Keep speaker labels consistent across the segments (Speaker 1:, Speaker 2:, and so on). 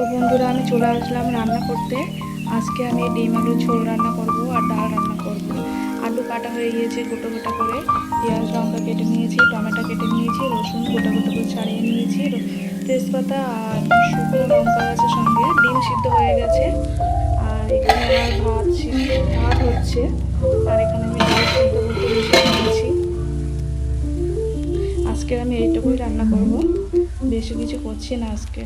Speaker 1: তো বন্ধুরা, আমি চলে আসলাম রান্না করতে। আজকে আমি ডিম আলুর ঝোল রান্না করব আর ডাল রান্না করব। আলু কাটা হয়ে গিয়েছে গোটো গোটা করে। পেঁয়াজ, লঙ্কা কেটে নিয়েছি, টমেটো কেটে নিয়েছি, রসুন গোটা গোটা করে ছাড়িয়ে নিয়েছি তেজপাতা আর শুকনো লঙ্কা আছে সঙ্গে। ডিম সিদ্ধ হয়ে গেছে। আর এখানে আমার ভাত সিদ্ধ, ভাত হচ্ছে। আর এখানে আমি ডাল সিদ্ধ করতে বসিয়ে দিয়েছি আজকে আমি এইটুকুই রান্না করব। বেশি কিছু করছি না আজকে।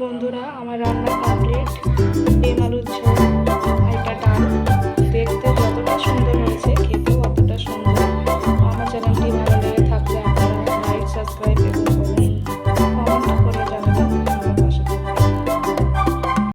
Speaker 1: বন্ধুরা আমার রান্না কমপ্লিট ডিম আলুর